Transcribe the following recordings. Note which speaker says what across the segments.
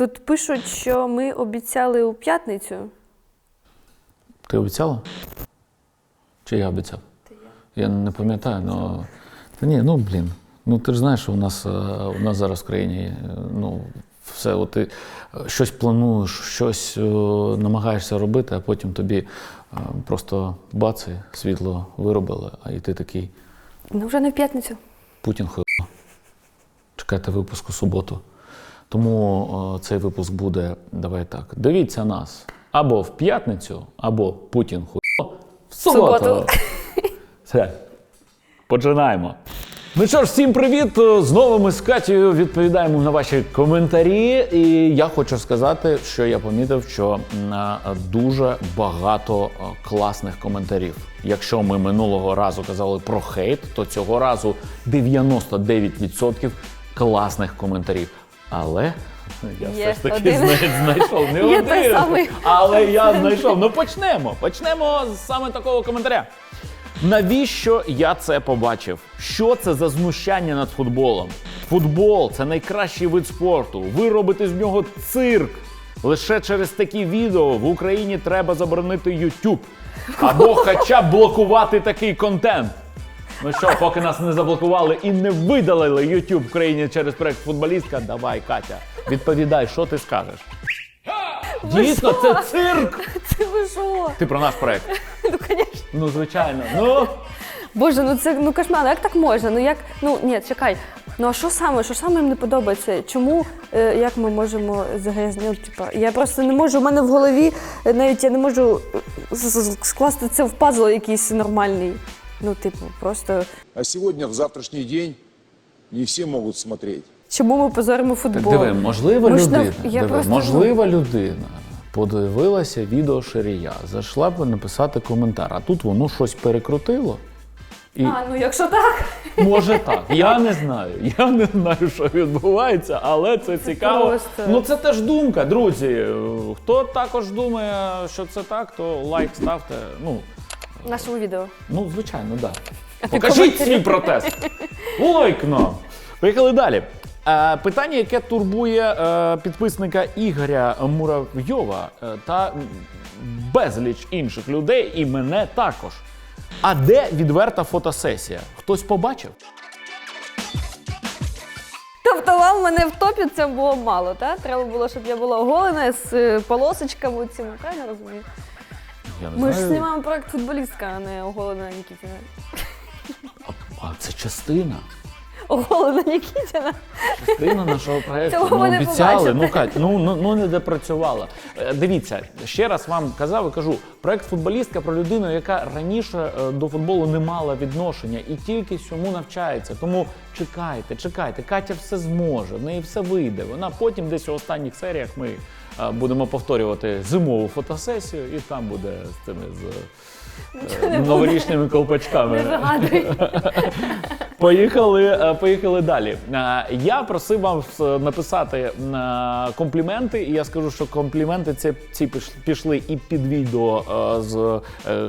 Speaker 1: Тут пишуть, що ми обіцяли у п'ятницю.
Speaker 2: Ти обіцяла? Чи я обіцяв? Я не пам'ятаю, але. Та ні, ну блін. Ну ти ж знаєш, що у нас, е, у нас зараз в країні е, ну, все, от ти е, щось плануєш, щось е, намагаєшся робити, а потім тобі е, просто бац, і світло виробили, а і ти такий
Speaker 1: Ну, вже не в п'ятницю.
Speaker 2: Путін хуйло. Чекайте випуск у суботу. Тому е, цей випуск буде, давай так. Дивіться нас або в п'ятницю, або Путін хуйло в суботу. Все. Починаємо. Ну що ж, всім привіт! Знову ми з Катією відповідаємо на ваші коментарі. І я хочу сказати, що я помітив, що м, дуже багато е, класних коментарів. Якщо ми минулого разу казали про хейт, то цього разу 99% класних коментарів. Але я все ж таки
Speaker 1: один.
Speaker 2: знайшов не один.
Speaker 1: той самий.
Speaker 2: Але я знайшов. Ну почнемо. Почнемо з саме такого коментаря. Навіщо я це побачив? Що це за знущання над футболом? Футбол це найкращий вид спорту. Ви робите з нього цирк. Лише через такі відео в Україні треба заборонити YouTube. Або хоча б блокувати такий контент. Ну що, поки нас не заблокували і не видалили YouTube в країні через проект футболістка, давай, Катя, відповідай, що ти скажеш? Дійсно, це цирк!
Speaker 1: Це ви що?
Speaker 2: Ти про наш проект.
Speaker 1: Ну, звісно.
Speaker 2: Ну, звичайно. Ну,
Speaker 1: Боже, ну це ну кошмар, як так можна? Ну як, ну ні, чекай. Ну а що саме? Що саме їм не подобається? Чому е, як ми можемо загрязняти? Ну, типа, я просто не можу. У мене в голові е, навіть я не можу е, скласти це в пазл якийсь нормальний. Ну, типу, просто
Speaker 3: А сегодня, в завтрашний день, не все могут смотреть.
Speaker 1: чому ми позоримо футбол?
Speaker 2: диви, можлива
Speaker 1: не-
Speaker 2: людина.
Speaker 1: я
Speaker 2: диви,
Speaker 1: просто,
Speaker 2: можлива людина. Подивилася відео Ширія, зайшла б написати коментар, а тут воно щось перекрутило. І
Speaker 1: А, ну якщо так.
Speaker 2: може так. Я не знаю. Я не знаю, що відбувається, але це, цікаво.
Speaker 1: просто-
Speaker 2: Ну це теж думка, друзі. Хто також думає, що це так, то лайк ставте. Ну,
Speaker 1: Нашому відео.
Speaker 2: Ну, звичайно, так. Да. Покажіть свій протест. Лайкно. Поїхали далі. Е, питання, яке турбує е, підписника Ігоря Муравйова е, та безліч інших людей, і мене також. А де відверта фотосесія? Хтось побачив?
Speaker 1: Тобто вам мене в топі це було мало, так? Треба було, щоб я була оголена з е, полосочками цими, правильно розумію?
Speaker 2: Я не
Speaker 1: Ми ж
Speaker 2: знаю.
Speaker 1: знімаємо проект футболістка, а не оголена Нікітіна.
Speaker 2: А це частина.
Speaker 1: Оголена Нікітіна.
Speaker 2: Частина нашого проєкту.
Speaker 1: Цього
Speaker 2: Ну,
Speaker 1: не
Speaker 2: обіцяли.
Speaker 1: побачите.
Speaker 2: Ну, Кать, ну, ну, ну не допрацювала. Е, Дивіться, ще раз вам казав і кажу: проект футболістка про людину, яка раніше е, до футболу не мала відношення і тільки цьому навчається. Тому чекайте, чекайте, Катя все зможе, в неї все вийде. Вона потім десь у останніх серіях ми будемо повторювати зимову фотосесію, і там буде з цими з. е, Новорічними колпачками.
Speaker 1: Не.
Speaker 2: Поїхали, е, поїхали далі. Е, Я просив вас е, написати е, компліменти, і я скажу, що компліменти ці, ці піш- пішли і під відео з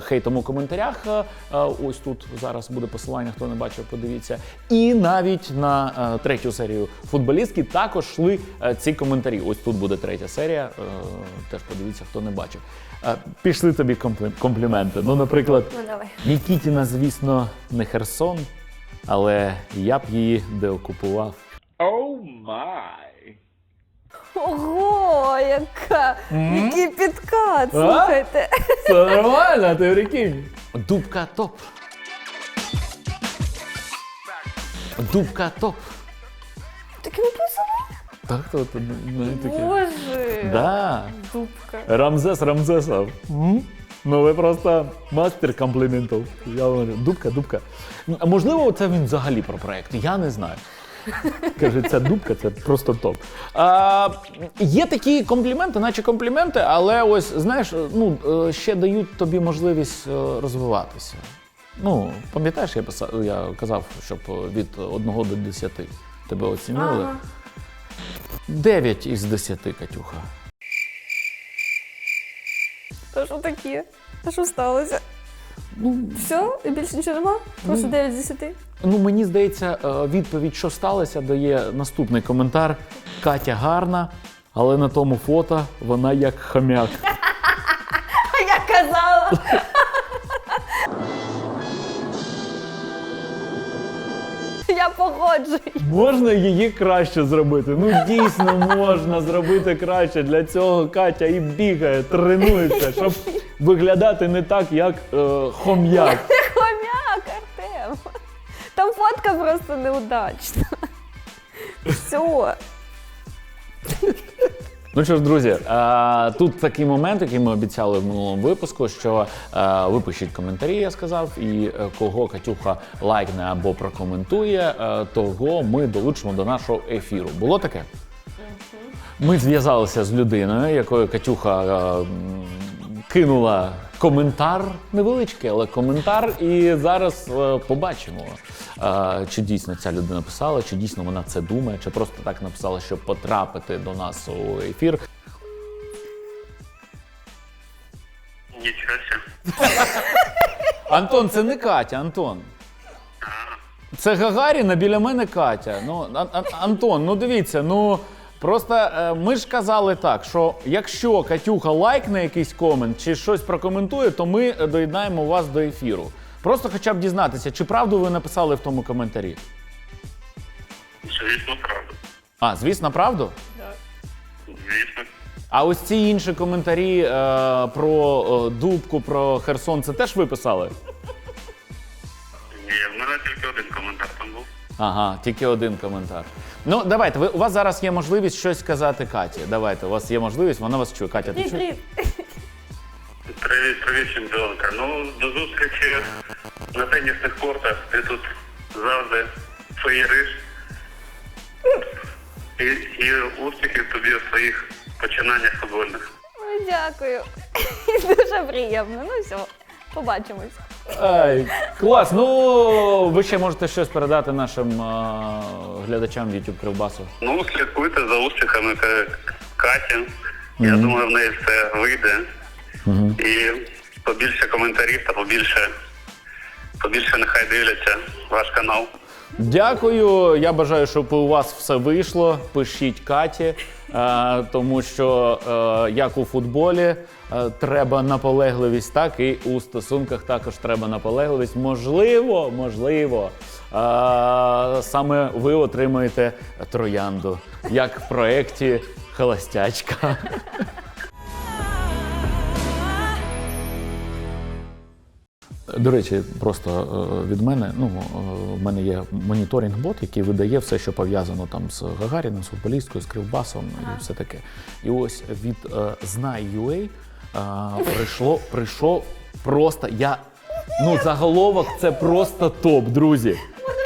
Speaker 2: хейтом у коментарях. Ось тут зараз буде посилання, хто не бачив, подивіться. І навіть на третю серію футболістки також йшли ці коментарі. Ось тут буде третя серія. Теж подивіться, хто не бачив. Пішли тобі комплі- компліменти. Ну, наприклад,
Speaker 1: Ну давай.
Speaker 2: Нікітіна, звісно, не Херсон, але я б її деокупував.
Speaker 1: Ого, яка! Який підкат! Слухайте.
Speaker 2: Це нормально, ти прикинь. Дубка топ. Дубка топ.
Speaker 1: Таке написано?
Speaker 2: Так, то, то ну, таке.
Speaker 1: Боже.
Speaker 2: Да.
Speaker 1: Дубка.
Speaker 2: Рамзес Рамзесов. М? Ну ви просто мастер компліментів. Я говорю, дубка, дубка. А Можливо, це він взагалі про проект. Я не знаю. Каже, ця дубка це просто топ. А, є такі компліменти, наче компліменти, але ось знаєш, ну е, ще дають тобі можливість е, розвиватися. Ну, пам'ятаєш, я писав, я казав, щоб від 1 до 10 тебе оцінили.
Speaker 1: Ага.
Speaker 2: 9 із 10, Катюха.
Speaker 1: Та що таке? Та що сталося?
Speaker 2: Ну,
Speaker 1: Все? І більше нічого нема? Просто 9 з 10?
Speaker 2: Ну, мені здається, е, відповідь, що сталося, дає наступний коментар. Катя гарна, Але на тому фото вона як хомяк.
Speaker 1: Я казала. Я погоджуюсь.
Speaker 2: Можна її краще зробити. Ну дійсно можна зробити краще. Для цього Катя і бігає, тренується, щоб виглядати не так, як е, хом'як.
Speaker 1: Хомяк, Артем. Там фотка просто неудачна. Все.
Speaker 2: Ну що ж, друзі, е, тут такий момент, який ми обіцяли в минулому випуску, що е, ви пишіть коментарі, я сказав, і е, кого Катюха лайкне або прокоментує, того ми долучимо до нашого ефіру. Було таке? Ми зв'язалися з людиною, якою Катюха кинула коментар, невеличкий, але коментар. І зараз е, побачимо, е, чи дійсно ця людина писала, чи дійсно вона це думає, чи просто так написала, щоб потрапити до нас у ефір.
Speaker 4: Нічого.
Speaker 2: Антон, це не Катя, Антон. Це Гагаріна, біля мене Катя. Ну, Ан- Ан- Антон, ну дивіться, ну просто е, ми ж казали так, що якщо Катюха лайкне якийсь комент чи щось прокоментує, то ми е, доєднаємо вас до ефіру. Просто хоча б дізнатися, чи правду ви написали в тому коментарі.
Speaker 4: Звісно, правда.
Speaker 2: А, звісно, правду?
Speaker 4: Звісно.
Speaker 2: А ось ці інші коментарі е, про е, Дубку, про Херсон, це теж ви писали?
Speaker 4: Ні, в мене тільки один коментар там був.
Speaker 2: Ага, тільки один коментар. Ну, давайте, ви, у вас зараз є можливість щось сказати Каті. Давайте, у вас є можливість, вона вас чує. Катя, ти чуєш?
Speaker 1: Привіт.
Speaker 4: Привіт, привіт, чемпіонка. Ну, до зустрічі на тенісних кортах. Ти тут завжди феєриш. І, і успіхів тобі у своїх починаннях футбольних.
Speaker 1: Ой, дякую. Дуже приємно. Ну все, побачимось.
Speaker 2: Ай, клас. Ну, ви ще можете щось передати нашим а, глядачам YouTube Кривбасу.
Speaker 4: Ну, слідкуйте за успіхами К- Каті. Я думаю, в неї все вийде. І побільше коментарів та побільше, побільше нехай дивляться ваш канал.
Speaker 2: Дякую. Я бажаю, щоб у вас все вийшло. Пишіть Каті, е, тому що е, як у футболі е, треба наполегливість, так і у стосунках також треба наполегливість. Можливо, можливо, саме ви отримаєте троянду, як в проєкті Холостячка. До речі, просто е, від мене, ну е, в мене є моніторинг-бот, який видає все, що пов'язано там з Гагаріном, з футболісткою, з Кривбасом і все таке. І ось від е, Знай.ua е, прийшло, прийшов просто я. Ну, заголовок це просто топ, друзі.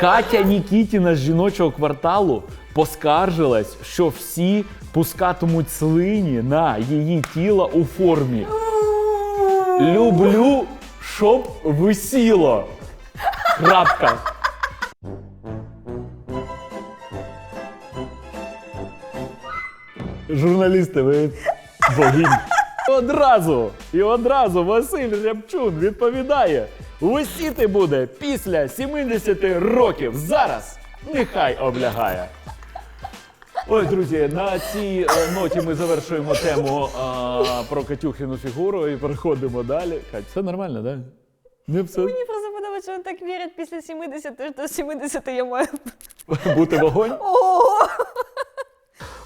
Speaker 2: Катя Нікітіна з жіночого кварталу поскаржилась, що всі пускатимуть слині на її тіло у формі. Люблю, щоб висіло. Крапка. Журналісти, ви богині. Одразу і одразу Василь Рябчун відповідає: висіти буде після 70 років. Зараз нехай облягає. Ой, друзі, на цій е, ноті ми завершуємо тему а, про Катюхіну фігуру і переходимо далі. Кать, все нормально, так? Да? Не все
Speaker 1: Мені просто подобається, що вони так вірять після 70, що до 70 я маю.
Speaker 2: бути вогонь.
Speaker 1: Ого!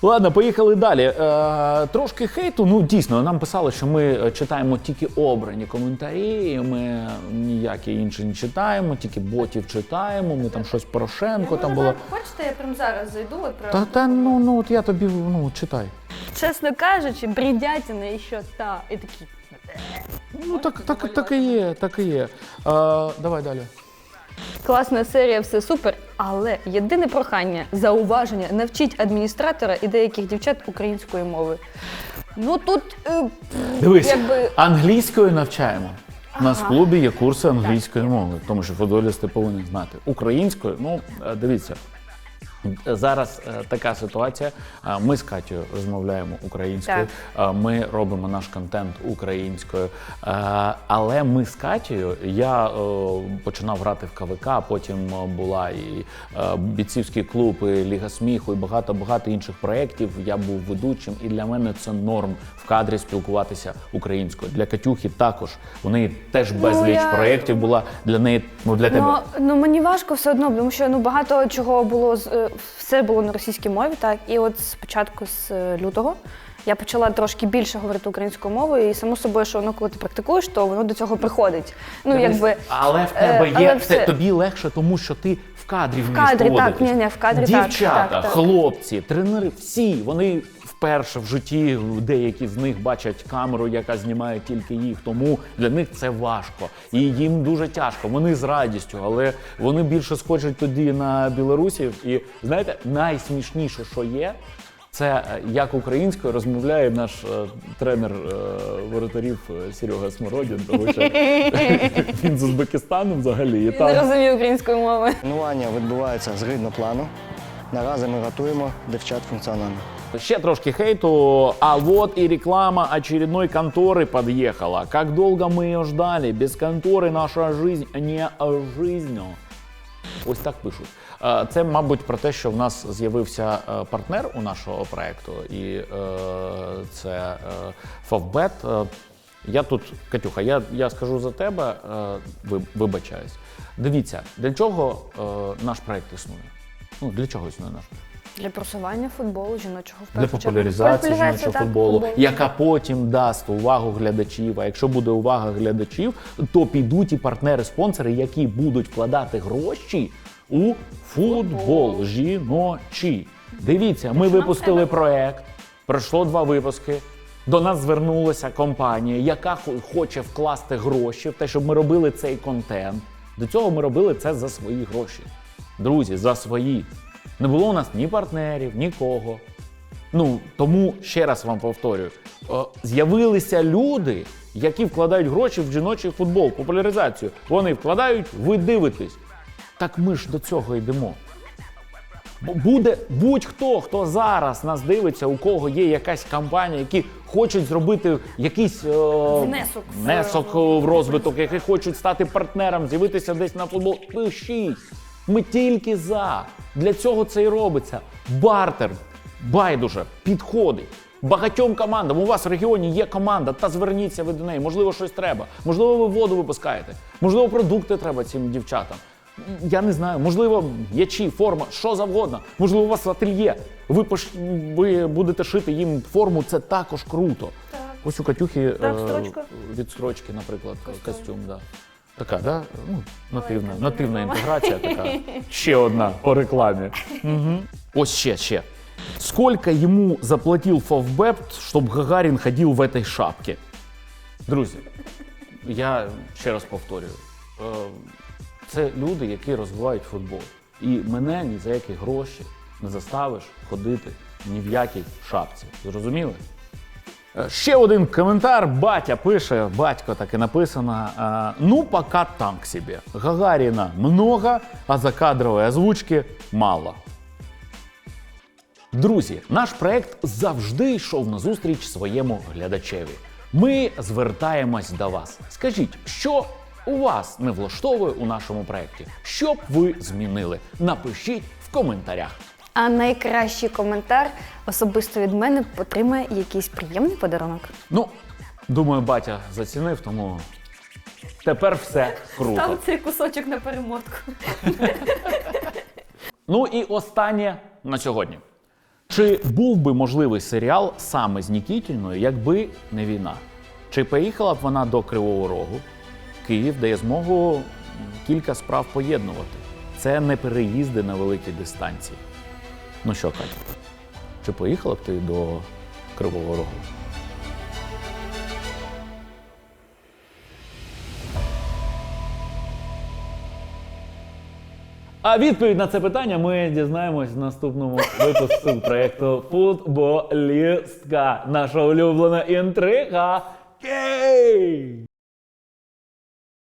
Speaker 2: Ладно, поїхали далі. Е, трошки хейту. Ну дійсно, нам писали, що ми е, читаємо тільки обрані коментарі. Ми ніякі інші не читаємо, тільки ботів читаємо. Ми там щось Порошенко там було.
Speaker 1: Хочете, я прямо зараз зайду і
Speaker 2: Та
Speaker 1: прям.
Speaker 2: та ну ну от я тобі ну читай.
Speaker 1: Чесно кажучи, бредятина і що та. І такі.
Speaker 2: Ну так, так, так і є, так і є. Е, давай далі.
Speaker 1: Класна серія, все супер. Але єдине прохання, зауваження, навчіть адміністратора і деяких дівчат української мови. Ну тут е,
Speaker 2: Дивись,
Speaker 1: якби
Speaker 2: англійською навчаємо. У нас в клубі є курси англійської мови, тому що футболісти повинні знати. Українською, ну е, дивіться. Зараз е, така ситуація. Е, Ми з Катєю розмовляємо українською, е, ми робимо наш контент українською. Е, Але ми з Катєю, я е, починав грати в КВК, потім була і е, бійцівський клуб, і Ліга сміху, і багато багато інших проєктів. Я був ведучим, і для мене це норм кадрі спілкуватися українською. Для Катюхи також у неї теж безліч
Speaker 1: я-
Speaker 2: проєктів була для неї. Ну для тебе
Speaker 1: Ну, ну мені важко все одно, тому що ну багато чого було е, все було на російській мові, так і от спочатку з е, лютого я почала трошки більше говорити українською мовою, і само собою, що воно коли ти практикуєш, то воно до цього приходить. Ну якби
Speaker 2: Але в
Speaker 1: Е,
Speaker 2: тебе
Speaker 1: але
Speaker 2: є
Speaker 1: все-
Speaker 2: тобі легше, тому що ти в кадрі вмієш
Speaker 1: кадрі, так, ні-ні, в кадрі
Speaker 2: Дівчата,
Speaker 1: так, так.
Speaker 2: хлопці, тренери, всі вони вперше в житті деякі з них бачать камеру, яка знімає тільки їх. Тому для них це важко. І їм дуже тяжко. Вони з радістю, але вони більше схожі тоді на білорусів. І знаєте, найсмішніше, що є. Це е, як українською розмовляє наш е, тренер е, воротарів Серега Смородін, тому що він з Узбекистану взагалі. І
Speaker 1: не
Speaker 2: там
Speaker 1: розумію української мови.
Speaker 5: Тренування відбувається згідно плану. Наразі ми готуємо дівчат функціонально.
Speaker 2: ще трошки хейту. А вот и реклама очередной конторы подъехала. Как долго мы ее ждали? Без конторы наша жизнь не жизнь. Ось так пишуть. Е, Це, мабуть, про те, що в нас з'явився е, партнер у нашого проекту, і е, це е, Favbet. Е, Я тут, Катюха, я, я скажу за тебе, е, ви- вибачаюсь. Дивіться, для чого е, наш проект існує? Ну, для чого існує наш проект?
Speaker 1: Для просування футболу жіночого в
Speaker 2: Для популяризації жіночого
Speaker 1: так,
Speaker 2: футболу, яка потім дасть увагу глядачів. А якщо буде увага глядачів, то підуть і партнери-спонсори, які будуть вкладати гроші у футбол жіночий. Дивіться, ми випустили проект, пройшло два випуски. До нас звернулася компанія, яка хоче вкласти гроші в те, щоб ми робили цей контент. До цього ми робили це за свої гроші. Друзі, за свої. Не було у нас ні партнерів, нікого. Ну тому ще раз вам повторюю: е, з'явилися люди, які вкладають гроші в жіночий футбол, популяризацію. Вони вкладають, ви дивитесь. Так ми ж до цього йдемо. Буде будь-хто, хто зараз нас дивиться, у кого є якась компанія, які хочуть зробити якийсь е,
Speaker 1: Внесок
Speaker 2: внесок в розвиток, які хочуть стати партнером, з'явитися десь на футбол. Пишіть. Ми тільки за. Для цього це і робиться. Бартер, байдуже, підходить. Багатьом командам. У вас в регіоні є команда, та зверніться ви до неї. Можливо, щось треба. Можливо, ви воду випускаєте. Можливо, продукти треба цим дівчатам. Я не знаю, можливо, ячі, форма, що завгодно. Можливо, у вас ательє. Ви, пош... ви будете шити їм форму, це також круто. Ось у Катюхи
Speaker 1: Так,
Speaker 2: е, від строчки, наприклад, костюм.
Speaker 1: Костюм.
Speaker 2: да. Така, да? Ну, нативна,
Speaker 1: яка
Speaker 2: нативна інтеграція така. Ще одна по рекламі. Угу. Ось ще, ще. Сколько ему заплатил Фавбеп, чтобы Гагарин ходил в этой шапке? Друзі, я ще раз повторюю. е, Це люди, які розвивають футбол. І мене ні за які гроші не заставиш ходити ні в якій шапці. Зрозуміли? Е, Ще один коментар. Батя пише, батько так і написано. е, Ну, пока танк себе. Гагаріна много, а закадрової озвучки мало. Друзі, наш проект завжди йшов назустріч своєму глядачеві. Ми звертаємось до вас. Скажіть, що у вас не влаштовує у нашому проєкті? Що б ви змінили? Напишіть в коментарях.
Speaker 1: А найкращий коментар особисто від мене отримає якийсь приємний подарунок.
Speaker 2: Ну, думаю, батя зацінив, тому тепер все круто.
Speaker 1: Там цей кусочок на перемотку.
Speaker 2: Ну і останнє на сьогодні. Чи був би можливий серіал саме з Нікітіною, якби не війна? Чи поїхала б вона до Кривого Рогу? Київ дає змогу кілька справ поєднувати. Це не переїзди на великі дистанції. Ну що, Катя, чи поїхала б ти до Кривого Рогу? А відповідь на це питання ми дізнаємось в наступному випуску проєкту Футболістка. Наша улюблена інтрига. Кей!